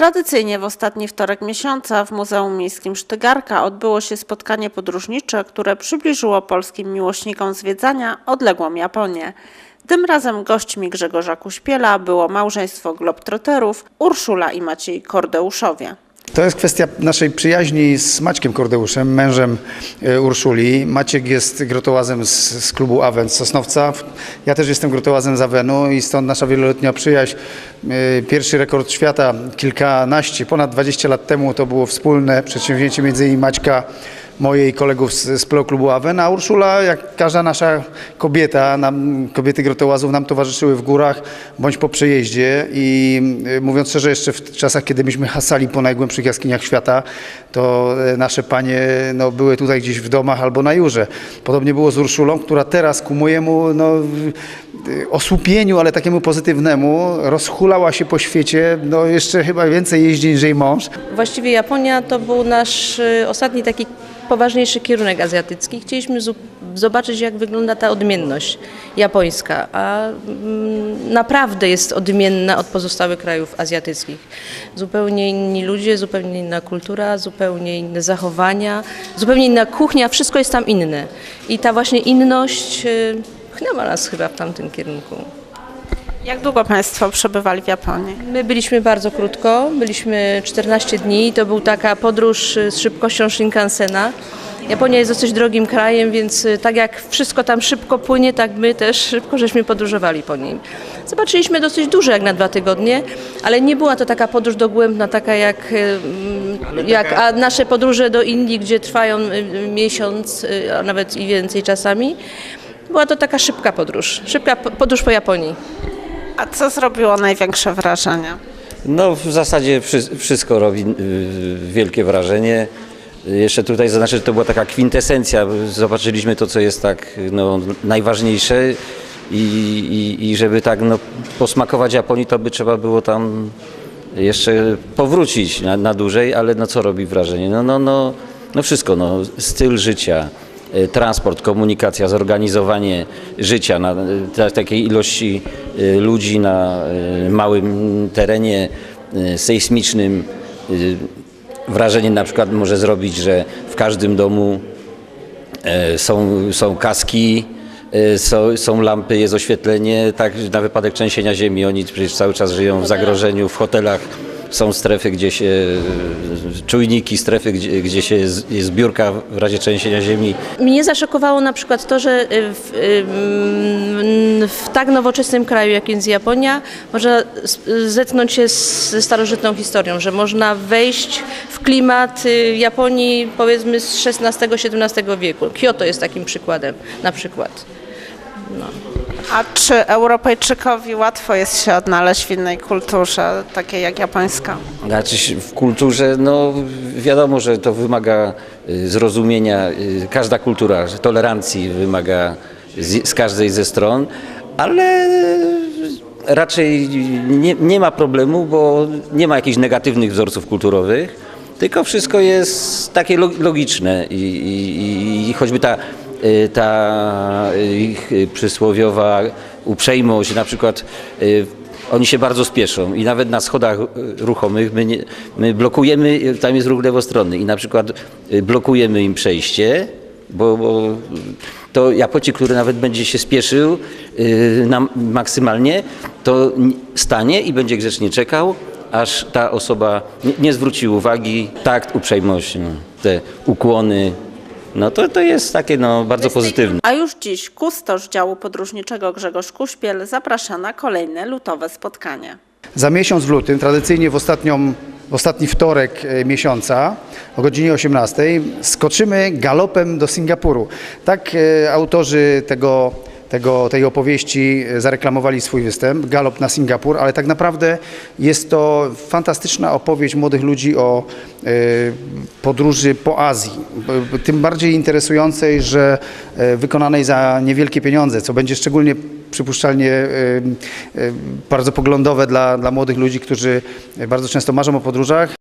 Tradycyjnie w ostatni wtorek miesiąca w Muzeum Miejskim Sztygarka odbyło się spotkanie podróżnicze, które przybliżyło polskim miłośnikom zwiedzania odległą Japonię. Tym razem gośćmi Grzegorza Kuśpiela było małżeństwo globtroterów Urszula i Maciej Kordeuszowie. To jest kwestia naszej przyjaźni z Maćkiem Kordeuszem, mężem e, Urszuli. Maciek jest grotołazem z, z klubu Awent z Sosnowca. Ja też jestem grotołazem z Awenu i stąd nasza wieloletnia przyjaźń. E, Pierwszy rekord świata kilkanaście, ponad 20 lat temu to było wspólne przedsięwzięcie między innymi Maćka, mojej i kolegów z, z Klubu Awen, a Urszula, jak każda nasza kobieta, nam, kobiety grotołazów nam towarzyszyły w górach bądź po przejeździe i y, mówiąc szczerze, jeszcze w czasach, kiedy myśmy hasali po najgłębszych jaskiniach świata, to e, nasze panie no, były tutaj gdzieś w domach albo na jurze. Podobnie było z Urszulą, która teraz ku mojemu no, y, osłupieniu, ale takiemu pozytywnemu, rozhulała się po świecie, no jeszcze chyba więcej jeździ niż jej mąż. Właściwie Japonia to był nasz y, ostatni taki poważniejszy kierunek azjatycki. Chcieliśmy zobaczyć, jak wygląda ta odmienność japońska, a mm, naprawdę jest odmienna od pozostałych krajów azjatyckich. Zupełnie inni ludzie, zupełnie inna kultura, zupełnie inne zachowania, zupełnie inna kuchnia, wszystko jest tam inne. I ta właśnie inność y, pchnęła nas chyba w tamtym kierunku. Jak długo Państwo przebywali w Japonii? My byliśmy bardzo krótko, byliśmy 14 dni. To był taka podróż y, z szybkością Shinkansena. Japonia jest dosyć drogim krajem, więc y, tak jak wszystko tam szybko płynie, tak my też szybko żeśmy podróżowali po nim. Zobaczyliśmy dosyć dużo jak na dwa tygodnie, ale nie była to taka podróż dogłębna, taka jak, y, jak a nasze podróże do Indii, gdzie trwają miesiąc, a nawet i więcej czasami. Była to taka szybka podróż, szybka po- podróż po Japonii. A co zrobiło największe wrażenie? No w zasadzie wszy- wszystko robi y, wielkie wrażenie. Jeszcze tutaj zaznaczę, że to była taka kwintesencja. Zobaczyliśmy to, co jest tak no, najważniejsze i, i, i żeby tak no, posmakować Japonii, to by trzeba było tam jeszcze powrócić na, na dłużej, ale no co robi wrażenie? No, no, no, no wszystko, no, styl życia, transport, komunikacja, zorganizowanie życia na ta, takiej ilości y, ludzi na y, małym terenie y, sejsmicznym. Y, Wrażenie na przykład może zrobić, że w każdym domu Są, są kaski, są, są lampy, jest oświetlenie, tak na wypadek trzęsienia ziemi. Oni przecież cały czas żyją w zagrożeniu. W hotelach są strefy, gdzie się, czujniki, strefy, gdzie, gdzie się jest, zbiórka w razie trzęsienia ziemi. Mnie zaszokowało na przykład to, że y, w, y, w tak nowoczesnym kraju, jakim jest Japonia, można zetknąć się ze starożytną historią, że można wejść w klimat y, Japonii powiedzmy z XVI-XVII wieku. Kyoto jest takim przykładem na przykład. A czy Europejczykowi łatwo jest się odnaleźć w innej kulturze, takiej jak japońska? Znaczy w kulturze, no wiadomo, że to wymaga y, zrozumienia, y, każda kultura, tolerancji wymaga z, z każdej ze stron, ale raczej nie, nie ma problemu, bo nie ma jakichś negatywnych wzorców kulturowych, tylko wszystko jest takie lo- logiczne i, i, i choćby ta, y, ta ich y, przysłowiowa uprzejmość, na przykład y, oni się bardzo spieszą i nawet na schodach y, ruchomych my, nie, my blokujemy, y, tam jest ruch lewostronny i na przykład y, blokujemy im przejście, bo, bo to Japocik, który nawet będzie się spieszył y, na, maksymalnie, to stanie i będzie grzecznie czekał, aż ta osoba nie, nie zwróci uwagi, takt, uprzejmość, no, te ukłony, no to, to jest takie no, bardzo pozytywne. A już dziś kustosz działu podróżniczego Grzegorz Kuśpiel zaprasza na kolejne lutowe spotkanie. Za miesiąc w lutym, tradycyjnie w, ostatnią, w ostatni wtorek e, miesiąca o godzinie 18 skoczymy galopem do Singapuru. Tak e, autorzy tego, tego, tej opowieści zareklamowali swój występ, galop na Singapur, ale tak naprawdę jest to fantastyczna opowieść młodych ludzi o e, podróży po Azji. Tym bardziej interesującej, że e, wykonanej za niewielkie pieniądze, co będzie szczególnie przypuszczalnie e, bardzo poglądowe dla, dla młodych ludzi, którzy bardzo często marzą o podróżach.